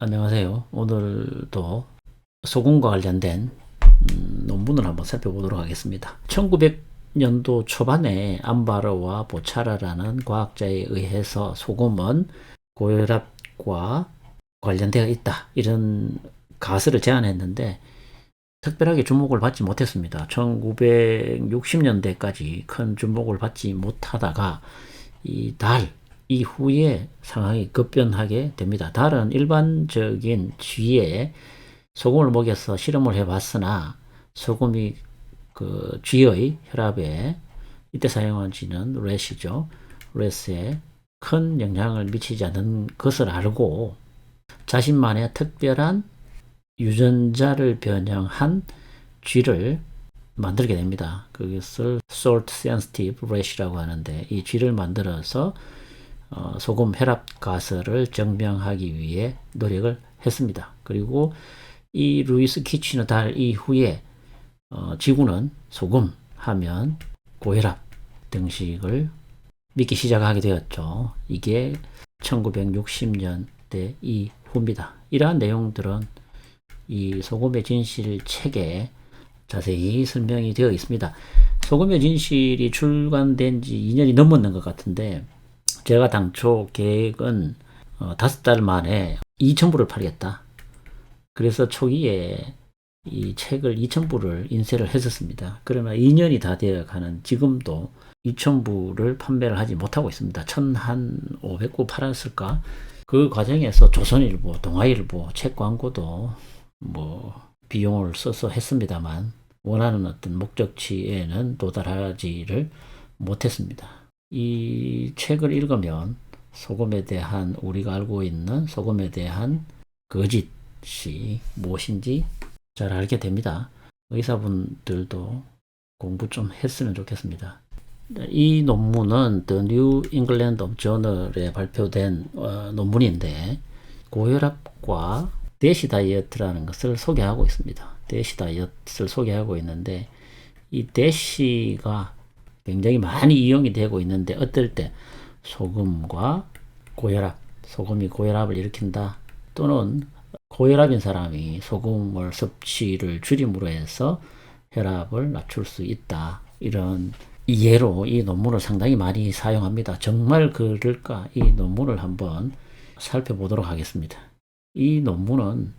안녕하세요. 오늘도 소금과 관련된 음, 논문을 한번 살펴보도록 하겠습니다. 1900년도 초반에 암바르와 보차라라는 과학자에 의해서 소금은 고혈압과 관련되어 있다. 이런 가설을 제안했는데 특별하게 주목을 받지 못했습니다. 1960년대까지 큰 주목을 받지 못하다가 이 달 이후에 상황이 급변하게 됩니다. 달은 일반적인 쥐에 소금을 먹여서 실험을 해봤으나 소금이 그 쥐의 혈압에 이때 사용한 쥐는 렛이죠. 렛에 큰 영향을 미치지 않는 것을 알고 자신만의 특별한 유전자를 변형한 쥐를 만들게 됩니다. 그것을 salt sensitive rat이라고 하는데 이 쥐를 만들어서 어, 소금 혈압 가설을 증명하기 위해 노력을 했습니다. 그리고 이 루이스 키치너 달 이후에 어, 지구는 소금 하면 고혈압 등식을 믿기 시작하게 되었죠. 이게 1960년대 이후입니다. 이러한 내용들은 이 소금의 진실 책에 자세히 설명이 되어 있습니다. 소금의 진실이 출간된 지 2년이 넘었는 것 같은데 제가 당초 계획은 어, 다섯 달 만에 2,000부를 팔겠다. 그래서 초기에 이 책을 2,000부를 인쇄를 했었습니다. 그러나 2년이 다 되어 가는 지금도 2,000부를 판매를 하지 못하고 있습니다. 1,500부 팔았을까? 그 과정에서 조선일보, 동아일보, 책 광고도 뭐 비용을 써서 했습니다만 원하는 어떤 목적치에는 도달하지를 못했습니다. 이 책을 읽으면 소금에 대한 우리가 알고 있는 소금에 대한 거짓이 무엇인지 잘 알게 됩니다. 의사분들도 공부 좀 했으면 좋겠습니다. 이 논문은 The New England Journal에 발표된 어, 논문인데 고혈압과 대시 다이어트라는 것을 소개하고 있습니다. 대시 다이어트를 소개하고 있는데 이 대시가 굉장히 많이 이용이 되고 있는데 어떨 때 소금과 고혈압, 소금이 고혈압을 일으킨다 또는 고혈압인 사람이 소금을 섭취를 줄임으로 해서 혈압을 낮출 수 있다. 이런 예로 이 논문을 상당히 많이 사용합니다. 정말 그럴까? 이 논문을 한번 살펴보도록 하겠습니다. 이 논문은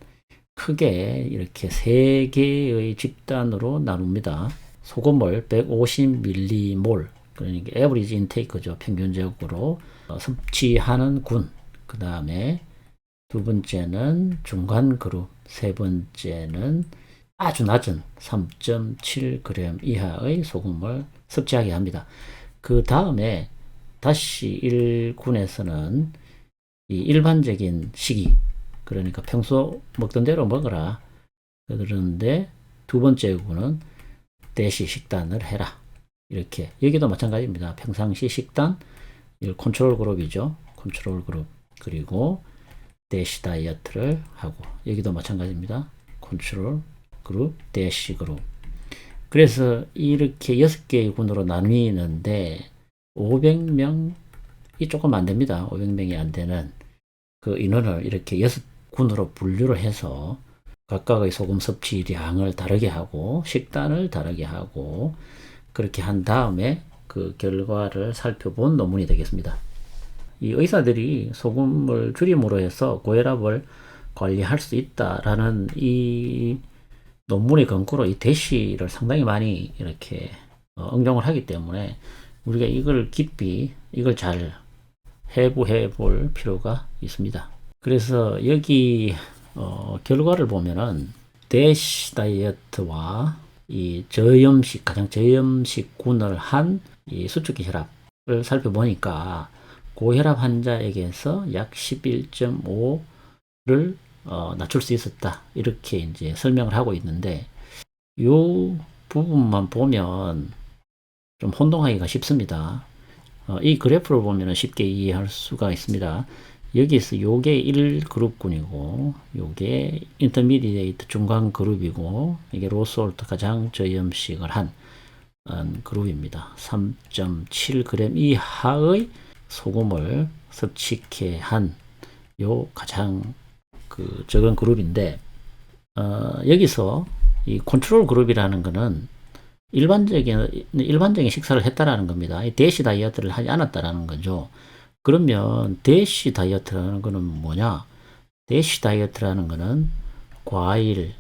크게 이렇게 세 개의 집단으로 나눕니다. 소금을 150mm몰 그러니까 에버리지 인테이크죠. 평균적으로 어, 섭취하는 군. 그 다음에 두 번째는 중간 그룹, 세 번째는 아주 낮은 3.7g 이하의 소금을 섭취하게 합니다. 그 다음에 다시 1군에서는 이 일반적인 시기, 그러니까 평소 먹던 대로 먹어라. 그러는데 두 번째 구는 대시 식단을 해라. 이렇게 여기도 마찬가지입니다. 평상시 식단 컨트롤 그룹이죠. 컨트롤 그룹 그리고 대시 다이어트를 하고 여기도 마찬가지입니다. 컨트롤 그룹 대시 그룹 그래서 이렇게 여섯 개의 군으로 나뉘는데 500명이 조금 안 됩니다. 500명이 안 되는 그 인원을 이렇게 여섯 군으로 분류를 해서 각각의 소금 섭취량을 다르게 하고 식단을 다르게 하고 그렇게 한 다음에 그 결과를 살펴본 논문이 되겠습니다. 이 의사들이 소금을 줄임으로 해서 고혈압을 관리할 수 있다라는 이 논문의 근거로 이 대시를 상당히 많이 이렇게 어, 응용을 하기 때문에 우리가 이걸 깊이 이걸 잘 해부해 볼 필요가 있습니다. 그래서 여기 어, 결과를 보면은 대시 다이어트와 이 저염식 가장 저염식군을 한 이 수축기 혈압을 살펴보니까 고혈압 환자에게서 약 11.5를 어, 낮출 수 있었다 이렇게 이제 설명을 하고 있는데 요 부분만 보면 좀 혼동하기가 쉽습니다. 어, 이 그래프를 보면 쉽게 이해할 수가 있습니다. 여기서 요게 1그룹군이고 요게 인터미디에이트 중간 그룹이고 이게 로스홀트 가장 저염식을 한 그룹입니다. 3.7g 이하의 소금을 섭취케 한 요 가장 그 적은 그룹인데 어, 여기서 이 컨트롤 그룹이라는 거는 일반적인 일반적인 식사를 했다라는 겁니다. 이 대시 다이어트를 하지 않았다라는 거죠. 그러면 대시 다이어트라는 거는 뭐냐? 대시 다이어트라는 거는 과일,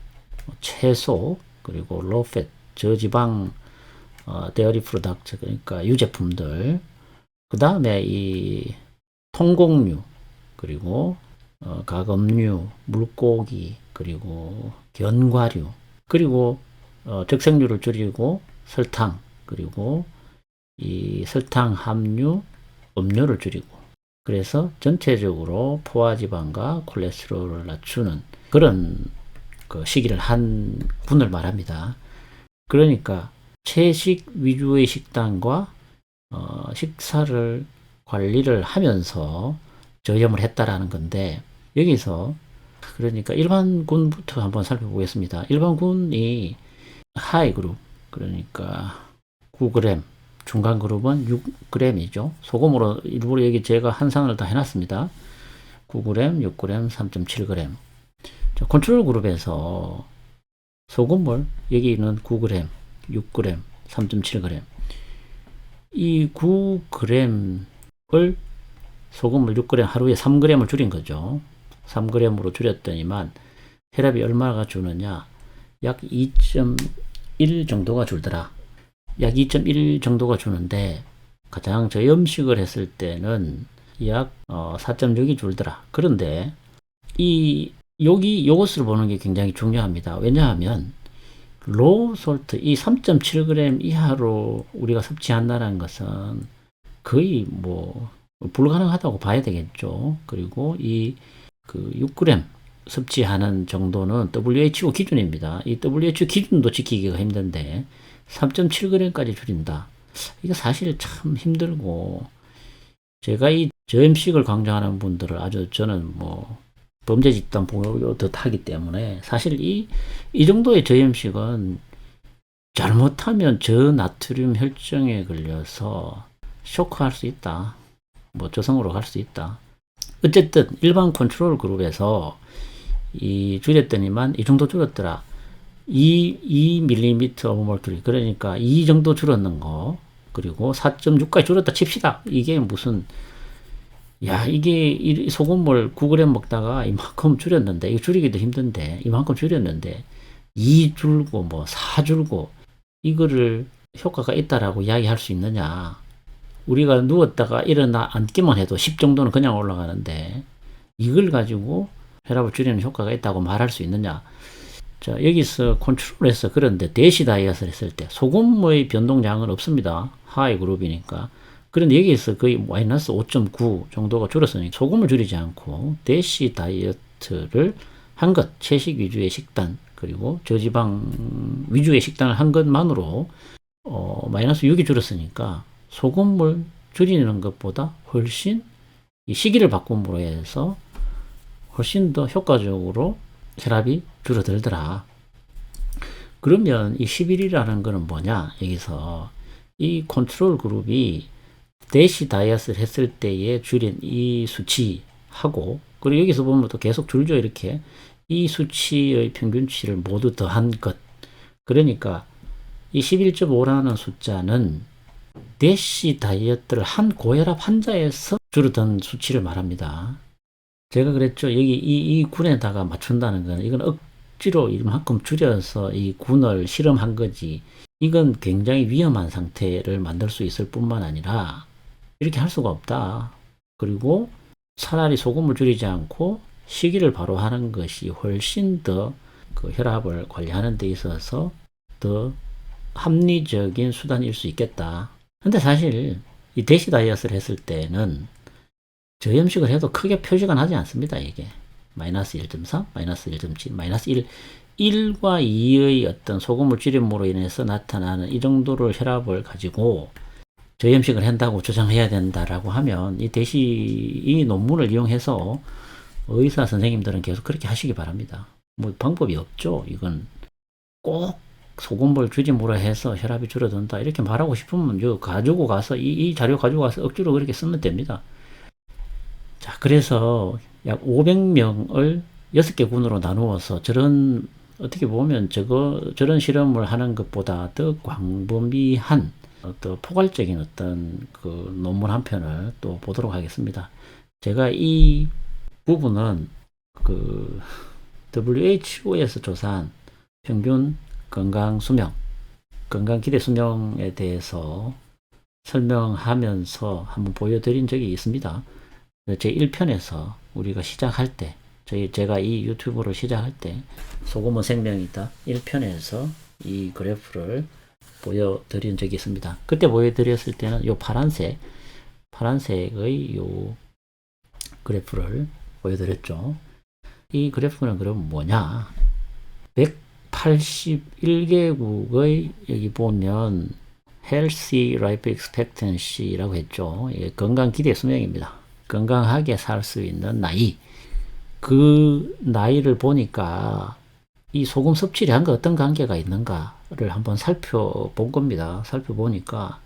채소, 그리고 로팻, 저지방 어, 데어리 프로덕트 그러니까 유제품들 그 다음에 이 통곡류 그리고 어, 가금류, 물고기 그리고 견과류 그리고 어, 적색류를 줄이고 설탕 그리고 이 설탕 함유 음료를 줄이고 그래서 전체적으로 포화지방과 콜레스테롤을 낮추는 그런 그 시기를 한 분을 말합니다. 그러니까 채식 위주의 식단과 어, 식사를 관리를 하면서 저염을 했다라는 건데 여기서 그러니까 일반군부터 한번 살펴보겠습니다. 일반군이 하이 그룹 그러니까 9g 중간 그룹은 6g이죠. 소금으로 일부러 여기 제가 한상을 다 해놨습니다. 9g, 6g, 3.7g. 자, 컨트롤 그룹에서 소금물 여기는 9g, 6g, 3.7g. 이 9g을 소금을 6g 하루에 3g을 줄인 거죠. 3g으로 줄였더니만 혈압이 얼마가 주느냐? 약 2.1 정도가 줄더라. 약 2.1 정도가 주는데 가장 저염식을 했을 때는 약 4.6이 줄더라. 그런데 이 여기 요것을 보는 게 굉장히 중요합니다. 왜냐하면 로우 솔트 이 3.7g 이하로 우리가 섭취한다는 것은 거의 뭐 불가능하다고 봐야 되겠죠. 그리고 이 그 6g 섭취하는 정도는 WHO 기준입니다. 이 WHO 기준도 지키기가 힘든데 3.7g까지 줄인다. 이거 사실 참 힘들고 제가 이 저염식을 강조하는 분들을 아주 저는 뭐 범죄 집단 보듯하기 때문에 사실 이, 이 정도의 저염식은 잘못하면 저나트륨 혈증에 걸려서 쇼크할 수 있다. 뭐 저성으로 갈 수 있다. 어쨌든 일반 컨트롤 그룹에서 이 줄였더니만 이 정도 줄었더라. 2, 2mm 오브 멀큐리 그러니까 이 정도 줄었는 거. 그리고 4.6까지 줄었다 칩시다. 이게 무슨 야 이게 이 소금물 9g 먹다가 이만큼 줄였는데 이거 줄이기도 힘든데 이만큼 줄였는데 2 줄고 뭐 4 줄고 이거를 효과가 있다라고 이야기할 수 있느냐. 우리가 누웠다가 일어나 앉기만 해도 10 정도는 그냥 올라가는데 이걸 가지고 혈압을 줄이는 효과가 있다고 말할 수 있느냐 자 여기서 컨트롤해서 그런데 대시 다이어트를 했을 때 소금의 변동량은 없습니다. 하이 그룹이니까. 그런데 여기에서 거의 마이너스 5.9 정도가 줄었으니 소금을 줄이지 않고 대시 다이어트를 한 것, 채식 위주의 식단, 그리고 저지방 위주의 식단을 한 것만으로 어, 마이너스 6이 줄었으니까 소금물 줄이는 것보다 훨씬 이 시기를 바꿈으로 해서 훨씬 더 효과적으로 혈압이 줄어들더라. 그러면 이 11이라는 거는 뭐냐? 여기서 이 컨트롤 그룹이 대시 다이어트를 했을 때에 줄인 이 수치하고 그리고 여기서 보면 또 계속 줄죠 이렇게 이 수치의 평균치를 모두 더한 것 그러니까 이 11.5라는 숫자는 대시 다이어트를 한 고혈압 환자에서 줄어든 수치를 말합니다. 제가 그랬죠. 여기 이, 이 군에다가 맞춘다는 건 이건 억지로 이만큼 줄여서 이 군을 실험한 거지. 이건 굉장히 위험한 상태를 만들 수 있을 뿐만 아니라 이렇게 할 수가 없다. 그리고 차라리 소금을 줄이지 않고 식이를 바로 하는 것이 훨씬 더 그 혈압을 관리하는 데 있어서 더 합리적인 수단일 수 있겠다. 근데 사실 이 대시 다이어트를 했을 때는 저염식을 해도 크게 표시가 나지 않습니다. 이게 마이너스 1.3, 마이너스 1.7, 마이너스 1, 1과 2의 어떤 소금을 줄임으로 인해서 나타나는 이 정도를 혈압을 가지고 저염식을 한다고 주장해야 된다라고 하면 이 대시 이 논문을 이용해서 의사 선생님들은 계속 그렇게 하시기 바랍니다. 뭐 방법이 없죠. 이건 꼭 소금물 줄임으로 해서 혈압이 줄어든다 이렇게 말하고 싶으면 저 가지고 가서 이, 이 자료 가지고 가서 억지로 그렇게 쓰면 됩니다. 자 그래서 약 500명을 여섯 개 군으로 나누어서 저런 어떻게 보면 저거 저런 실험을 하는 것보다 더 광범위한 어떤 포괄적인 어떤 그 논문 한 편을 또 보도록 하겠습니다. 제가 이 부분은 그 WHO에서 조사한 평균 건강 수명, 건강 기대 수명에 대해서 설명하면서 한번 보여드린 적이 있습니다. 제 1편에서 우리가 시작할 때, 저희 제가 이 유튜브를 시작할 때 소금은 생명이다 1편에서 이 그래프를 보여드린 적이 있습니다. 그때 보여드렸을 때는 요 파란색, 파란색의 요 그래프를 보여드렸죠. 이 그래프는 그럼 뭐냐? 181개국의 여기 보면 Healthy Life Expectancy라고 했죠. 예, 건강 기대 수명입니다. 건강하게 살 수 있는 나이. 그 나이를 보니까 이 소금 섭취량과 그 어떤 관계가 있는가를 한번 살펴본 겁니다. 살펴보니까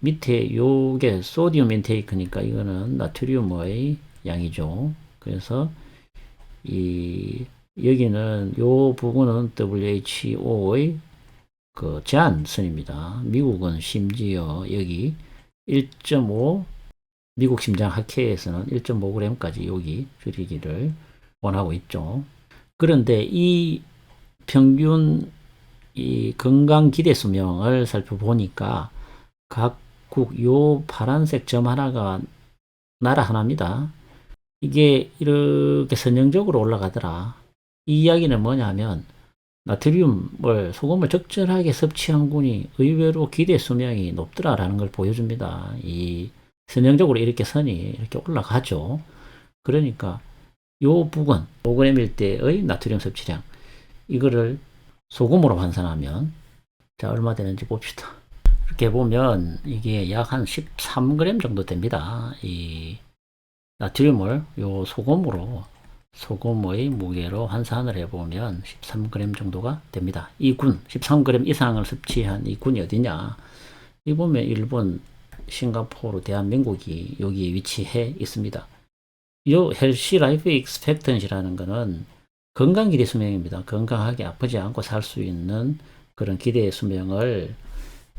밑에 요게 소디움 인테이크니까 이거는 나트륨의 양이죠. 그래서 이 여기는 요 부분은 WHO의 그 제한선입니다. 미국은 심지어 여기 1.5 미국 심장 학회에서는 1.5g까지 여기 줄이기를 원하고 있죠. 그런데 이 평균 이 건강 기대 수명을 살펴보니까 각국 요 파란색 점 하나가 나라 하나입니다. 이게 이렇게 선형적으로 올라가더라. 이 이야기는 뭐냐면 나트륨을 소금을 적절하게 섭취한 군이 의외로 기대 수명이 높더라라는 걸 보여줍니다. 이 선형적으로 이렇게 선이 이렇게 올라가죠. 그러니까 요 부분 5g일 때의 나트륨 섭취량 이거를 소금으로 환산하면 자 얼마 되는지 봅시다. 이렇게 보면 이게 약 한 13g 정도 됩니다. 이 나트륨을 요 소금으로 소금의 무게로 환산을 해보면 13g 정도가 됩니다. 이 군, 13g 이상을 섭취한 이 군이 어디냐? 이 보면 일본, 싱가포르, 대한민국이 여기에 위치해 있습니다. 이 헬시 라이프 익스펙턴시라는 것은 건강 기대 수명입니다. 건강하게 아프지 않고 살 수 있는 그런 기대 수명을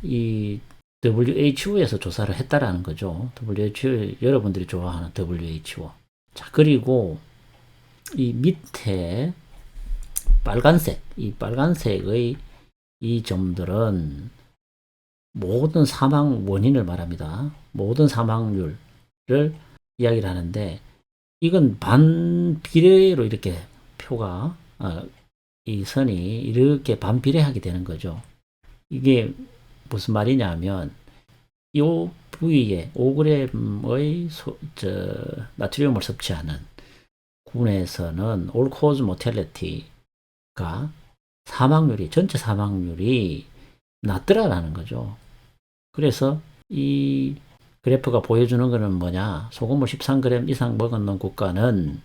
이 WHO에서 조사를 했다라는 거죠. WHO 여러분들이 좋아하는 WHO. 자 그리고 이 밑에 빨간색, 이 빨간색의 이 점들은 모든 사망 원인을 말합니다. 모든 사망률을 이야기를 하는데 이건 반비례로 이렇게 표가 아, 이 선이 이렇게 반비례하게 되는 거죠. 이게 무슨 말이냐면 이 부위에 5g의 소, 저, 나트륨을 섭취하는 군에서는 cause mortality가 사망률이 전체 사망률이 낮더라라는 거죠. 그래서 이 그래프가 보여주는 것은 뭐냐? 소금을 13g 이상 먹었는 국가는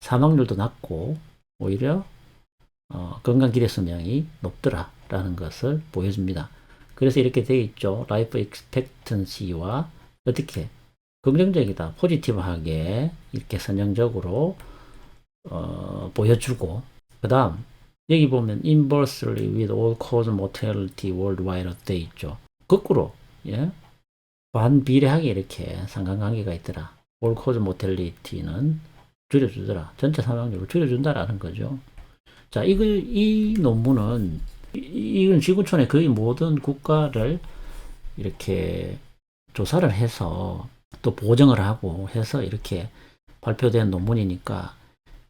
사망률도 낮고 오히려 어, 건강 기대 수명이 높더라 라는 것을 보여줍니다. 그래서 이렇게 되어 있죠. 라이프 익스펙턴시와 어떻게 긍정적이다, 포지티브하게 이렇게 선형적으로 어, 보여주고 그 다음 여기 보면 inversely with all cause mortality worldwide 돼 있죠. 거꾸로 예? 반비례하게 이렇게 상관관계가 있더라. cause mortality는 줄여주더라. 전체 사망률을 줄여준다라는 거죠. 자, 이걸 이 논문은 이- 이건 지구촌의 거의 모든 국가를 이렇게 조사를 해서 또 보정을 하고 해서 이렇게 발표된 논문이니까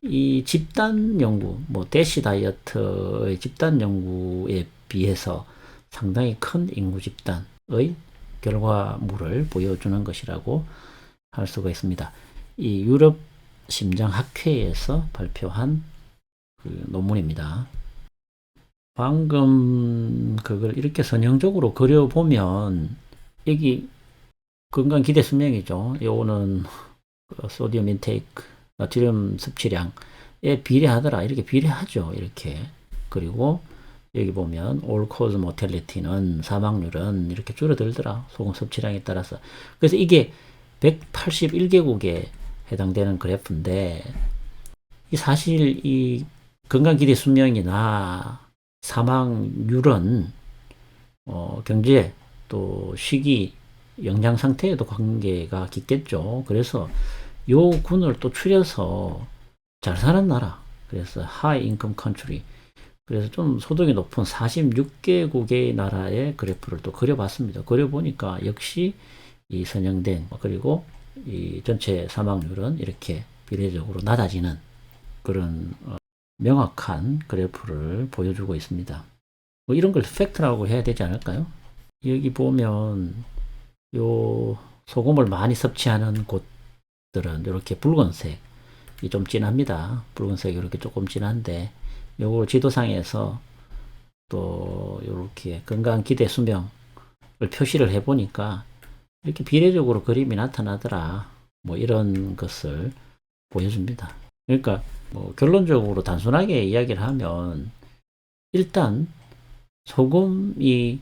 이 집단 연구, 뭐 대시 다이어트의 집단 연구에 비해서 상당히 큰 인구 집단의 결과물을 보여주는 것이라고 할 수가 있습니다. 이 유럽 심장학회에서 발표한 그 논문입니다. 방금 그걸 이렇게 선형적으로 그려보면 여기 건강 기대 수명이죠. 요거는 소디움 인테이크, 나트륨 섭취량에 비례하더라. 이렇게 비례하죠. 이렇게. 그리고 여기 보면 all cause mortality는 사망률은 이렇게 줄어들더라. 소금 섭취량에 따라서. 그래서 이게 181개국에 해당되는 그래프인데 이 사실 이 건강기대 수명이나 사망률은 어, 경제 또 시기 영양 상태에도 관계가 깊겠죠. 그래서 요 군을 또 추려서 잘 사는 나라. 그래서 하이 인컴 컨트리. 그래서 좀 소득이 높은 46개국의 나라의 그래프를 또 그려봤습니다. 그려보니까 역시 이 선형된 그리고 이 전체 사망률은 이렇게 비례적으로 낮아지는 그런 어, 명확한 그래프를 보여주고 있습니다. 뭐 이런 걸 팩트라고 해야 되지 않을까요? 여기 보면 요 소금을 많이 섭취하는 곳들은 이렇게 붉은색이 좀 진합니다. 붉은색이 이렇게 조금 진한데 요걸 지도상에서 또 이렇게 건강 기대 수명을 표시를 해 보니까 이렇게 비례적으로 그림이 나타나더라. 뭐 이런 것을 보여줍니다. 그러니까 뭐 결론적으로 단순하게 이야기를 하면 일단 소금이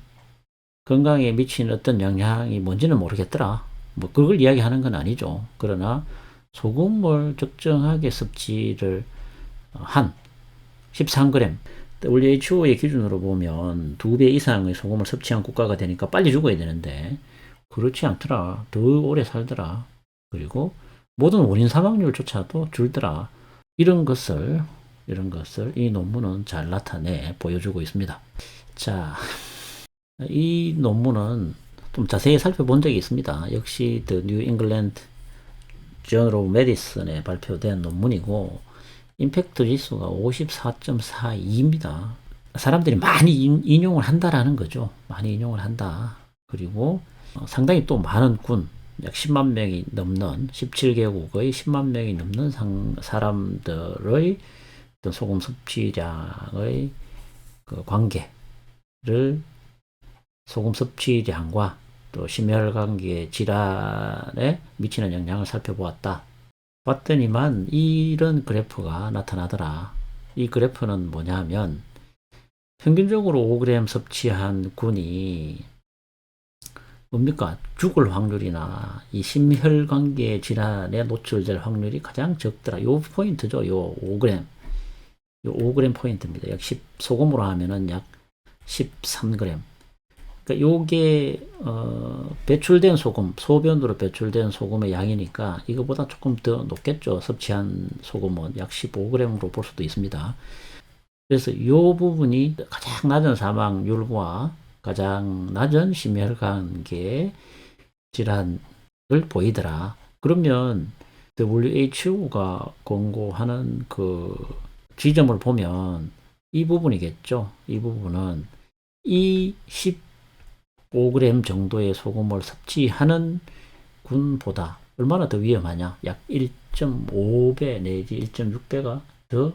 건강에 미치는 어떤 영향이 뭔지는 모르겠더라. 뭐 그걸 이야기하는 건 아니죠. 그러나 소금을 적정하게 섭취를 한 13g WHO의 기준으로 보면 두 배 이상의 소금을 섭취한 국가가 되니까 빨리 죽어야 되는데 그렇지 않더라. 더 오래 살더라. 그리고 모든 원인 사망률조차도 줄더라. 이런 것을 이런 것을 이 논문은 잘 나타내 보여주고 있습니다. 자, 이 논문은 좀 자세히 살펴본 적이 있습니다. 역시 The New England Journal of Medicine에 발표된 논문이고 임팩트 지수가 54.42입니다. 사람들이 많이 인- 인용을 한다라는 거죠. 많이 인용을 한다. 그리고 어, 상당히 또 많은 군, 약 10만 명이 넘는 17개국의 10만 명이 넘는 상, 사람들의 어떤 소금 섭취량의 그 관계를 소금 섭취량과 또 심혈관계 질환에 미치는 영향을 살펴보았다. 봤더니만 이런 그래프가 나타나더라. 이 그래프는 뭐냐면 평균적으로 5g 섭취한 군이 뭡니까? 죽을 확률이나 이 심혈관계 질환에 노출될 확률이 가장 적더라. 요 포인트죠. 요 5g. 요 5g 포인트입니다. 약 10, 소금으로 하면은 약 13g. 그러니까 요게 어, 배출된 소금, 소변으로 배출된 소금의 양이니까 이거보다 조금 더 높겠죠. 섭취한 소금은 약 15g으로 볼 수도 있습니다. 그래서 요 부분이 가장 낮은 사망률과 가장 낮은 심혈관계 질환을 보이더라. 그러면 WHO가 권고하는 그 지점을 보면 이 부분이겠죠. 이 부분은 이 15g 정도의 소금을 섭취하는 군보다 얼마나 더 위험하냐? 약 1.5배 내지 1.6배가 더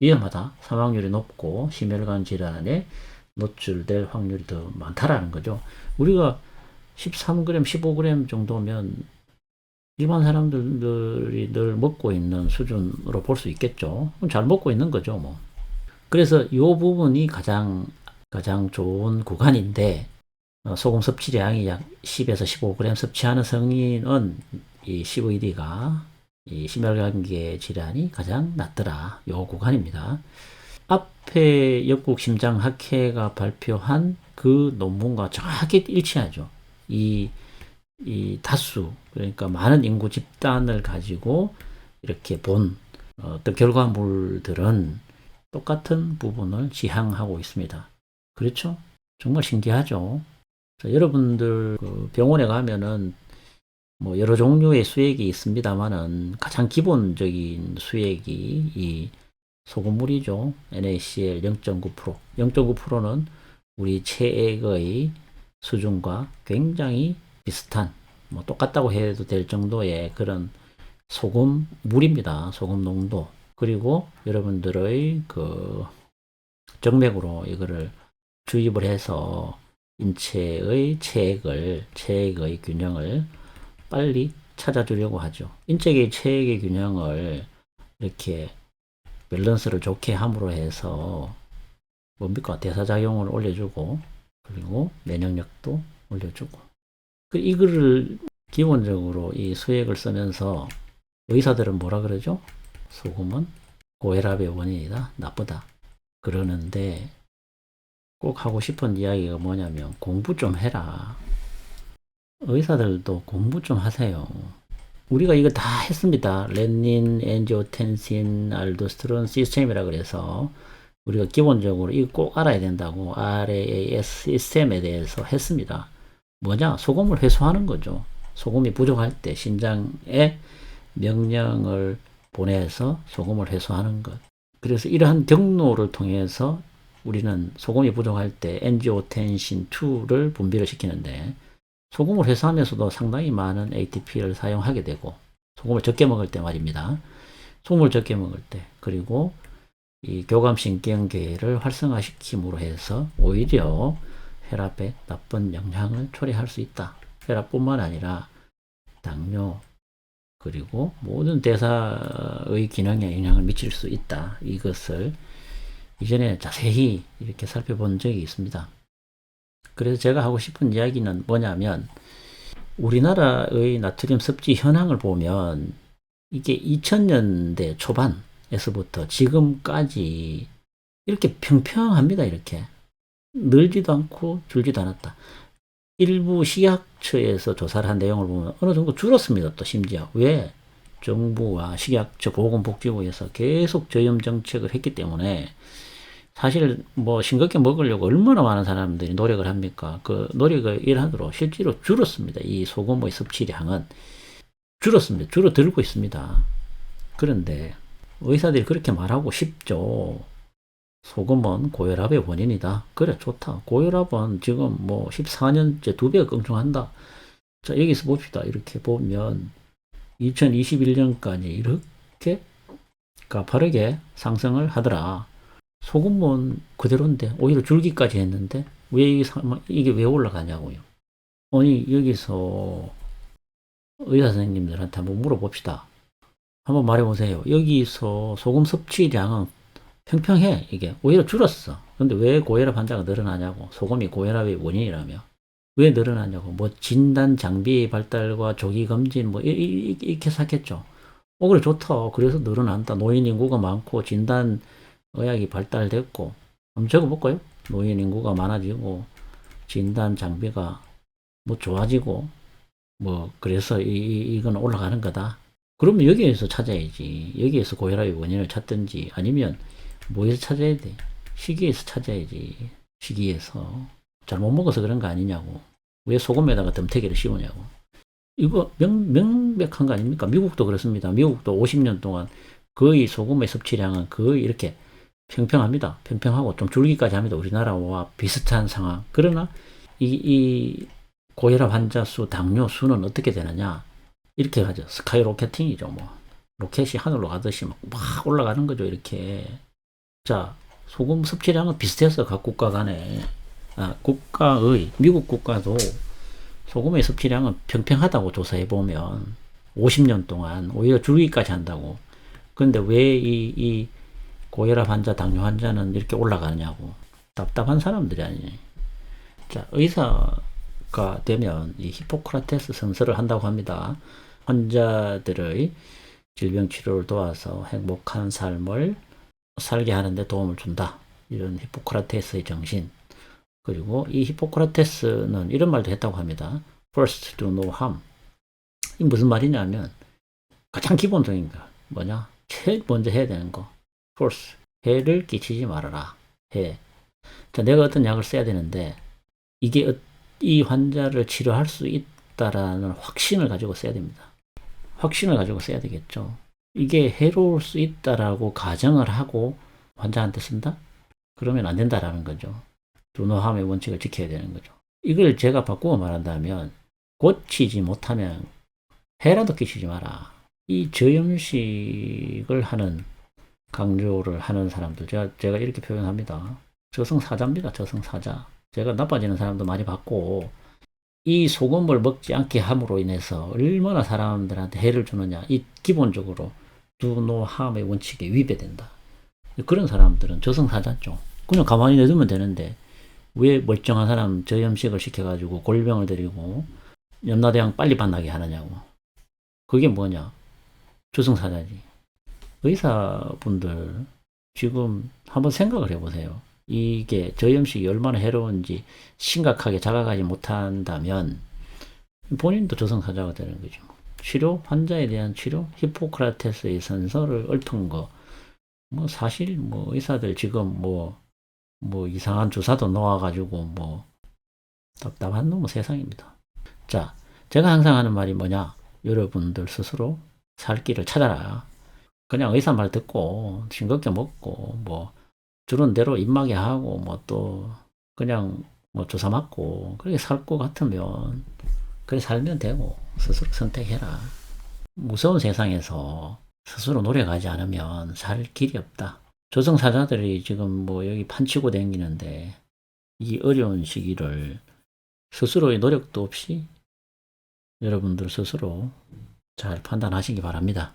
위험하다. 사망률이 높고 심혈관 질환에 노출될 확률이 더 많다라는 거죠. 우리가 13g, 15g 정도면 일반 사람들이 늘 먹고 있는 수준으로 볼 수 있겠죠. 잘 먹고 있는 거죠, 뭐. 그래서 이 부분이 가장 가장 좋은 구간인데 어, 소금 섭취량이 약 10에서 15g 섭취하는 성인은 이 CVD가 이 심혈관계 질환이 가장 낮더라. 요 구간입니다. 앞에 영국 심장학회가 발표한 그 논문과 정확히 일치하죠. 이, 이 다수, 그러니까 많은 인구 집단을 가지고 이렇게 본 어떤 결과물들은 똑같은 부분을 지향하고 있습니다. 그렇죠? 정말 신기하죠? 자, 여러분들 그 병원에 가면은 뭐 여러 종류의 수액이 있습니다만은 가장 기본적인 수액이 이 소금물이죠. NaCl 0.9%. 0.9%는 우리 체액의 수준과 굉장히 비슷한, 뭐 똑같다고 해도 될 정도의 그런 소금 물입니다. 소금 농도. 그리고 여러분들의 그 정맥으로 이거를 주입을 해서 인체의 체액을, 체액의 균형을 빨리 찾아주려고 하죠. 인체의 체액의 균형을 이렇게 밸런스를 좋게 함으로 해서 뭡니까 대사작용을 올려주고 그리고 면역력도 올려주고 그 이거를 기본적으로 이 수액을 쓰면서 의사들은 뭐라 그러죠? 소금은 고혈압의 원인이다. 나쁘다. 그러는데 꼭 하고 싶은 이야기가 뭐냐면 공부 좀 해라. 의사들도 공부 좀 하세요. 우리가 이거 다 했습니다. 렌닌, 엔지오텐신, 알도스테론 시스템이라 그래서 우리가 기본적으로 이거 꼭 알아야 된다고 RAAS 시스템에 대해서 했습니다. 뭐냐? 소금을 회수하는 거죠. 소금이 부족할 때 신장에 명령을 보내서 소금을 회수하는 것. 그래서 이러한 경로를 통해서 우리는 소금이 부족할 때 엔지오텐신 2를 분비를 시키는데 소금을 회수하면서도 상당히 많은 ATP를 사용하게 되고 소금을 적게 먹을 때 말입니다. 소금을 적게 먹을 때 그리고 이 교감신경계를 활성화시킴으로 해서 오히려 혈압에 나쁜 영향을 초래할 수 있다. 혈압뿐만 아니라 당뇨 그리고 모든 대사의 기능에 영향을 미칠 수 있다. 이것을 이전에 자세히 이렇게 살펴본 적이 있습니다. 그래서 제가 하고 싶은 이야기는 뭐냐면 우리나라의 나트륨 섭취 현황을 보면 이게 2000년대 초반에서부터 지금까지 이렇게 평평합니다. 이렇게 늘지도 않고 줄지도 않았다. 일부 식약처에서 조사를 한 내용을 보면 어느 정도 줄었습니다. 또 심지어 왜 정부와 식약처 보건복지부에서 계속 저염 정책을 했기 때문에 사실 뭐 싱겁게 먹으려고 얼마나 많은 사람들이 노력을 합니까? 그 노력을 일하도록 실제로 줄었습니다. 이 소금의 섭취량은 줄었습니다. 줄어들고 있습니다. 그런데 의사들이 그렇게 말하고 싶죠. 소금은 고혈압의 원인이다. 그래 좋다. 고혈압은 지금 뭐 14년째 두 배가 껑충한다. 자 여기서 봅시다. 이렇게 보면 2021년까지 이렇게 가파르게 상승을 하더라. 소금은 그대로인데 오히려 줄기까지 했는데 왜 이게, 사- 이게 왜 올라가냐고요. 아니 여기서 의사 선생님들한테 한번 물어봅시다. 한번 말해보세요. 여기서 소금 섭취량은 평평해 이게 오히려 줄었어. 근데 왜 고혈압 환자가 늘어나냐고 소금이 고혈압의 원인이라며 왜 늘어나냐고 뭐 진단 장비 발달과 조기 검진 뭐 이렇게 샀겠죠. 어 그래 좋다. 그래서 늘어난다. 노인 인구가 많고 진단 의학이 발달됐고 한번 적어볼까요? 노인 인구가 많아지고 진단 장비가 뭐 좋아지고 뭐 그래서 이, 이- 이건 올라가는 거다. 그러면 여기에서 찾아야지. 여기에서 고혈압의 원인을 찾든지 아니면 뭐에서 찾아야 돼? 시기에서 찾아야지. 시기에서 잘못 먹어서 그런 거 아니냐고. 왜 소금에다가 덤태기를 씌우냐고. 이거 명, 명백한 거 아닙니까? 미국도 그렇습니다. 미국도 50년 동안 거의 소금의 섭취량은 거의 이렇게 평평합니다. 평평하고 좀 줄기까지 합니다. 우리나라와 비슷한 상황. 그러나 이, 이 고혈압 환자 수, 당뇨 수는 어떻게 되느냐? 이렇게 가죠. 스카이 로켓팅이죠. 뭐 로켓이 하늘로 가듯이 막, 막 올라가는 거죠. 이렇게. 자, 소금 섭취량은 비슷해서 각 국가 간에 아, 국가의 미국 국가도 소금의 섭취량은 평평하다고 조사해 보면 50년 동안 오히려 줄기까지 한다고. 그런데 왜 이 이 고혈압 환자, 당뇨 환자는 이렇게 올라가냐고. 답답한 사람들이 아니니. 자, 의사가 되면 이 히포크라테스 선서를 한다고 합니다. 환자들의 질병 치료를 도와서 행복한 삶을 살게 하는데 도움을 준다. 이런 히포크라테스의 정신. 그리고 이 히포크라테스는 이런 말도 했다고 합니다. First do no harm. 이 무슨 말이냐면 가장 기본적인 거 뭐냐? 제일 먼저 해야 되는 거. First 해를 끼치지 말아라. 해. 자, 내가 어떤 약을 써야 되는데 이게 어- 이 환자를 치료할 수 있다라는 확신을 가지고 써야 됩니다. 확신을 가지고 써야 되겠죠. 이게 해로울 수 있다라고 가정을 하고 환자한테 쓴다? 그러면 안 된다라는 거죠. 두노함의 원칙을 지켜야 되는 거죠. 이걸 제가 바꾸어 말한다면 고치지 못하면 해라도 끼치지 마라. 이 저염식을 하는 강조를 하는 사람들 제가 제가 이렇게 표현합니다. 저승사자입니다. 저승사자. 제가 나빠지는 사람도 많이 봤고 이 소금을 먹지 않게 함으로 인해서 얼마나 사람들한테 해를 주느냐. 이 기본적으로 두노함의 원칙에 위배된다. 그런 사람들은 저승사자죠. 그냥 가만히 내두면 되는데 왜 멀쩡한 사람 저염식을 시켜가지고 골병을 들이고 염라대왕 빨리 만나게 하느냐고. 그게 뭐냐? 저승사자지. 의사분들 지금 한번 생각을 해보세요. 이게 저염식이 얼마나 해로운지 심각하게 자각하지 못한다면 본인도 저승사자가 되는 거죠. 치료, 환자에 대한 치료, 히포크라테스의 선서를 읊은 거, 뭐 사실 뭐 의사들 지금 뭐, 뭐 이상한 주사도 놓아가지고 뭐 답답한 놈의 세상입니다. 자, 제가 항상 하는 말이 뭐냐? 여러분들 스스로 살 길을 찾아라. 그냥 의사 말 듣고 싱겁게 먹고 뭐 주는 대로 입마개 하고 뭐 또 그냥 뭐 주사 맞고 그렇게 살 것 같으면 그래 살면 되고 스스로 선택해라. 무서운 세상에서 스스로 노력하지 않으면 살 길이 없다. 조성사자들이 지금 뭐 여기 판치고 댕기는데 이 어려운 시기를 스스로의 노력도 없이 여러분들 스스로 잘 판단하시기 바랍니다.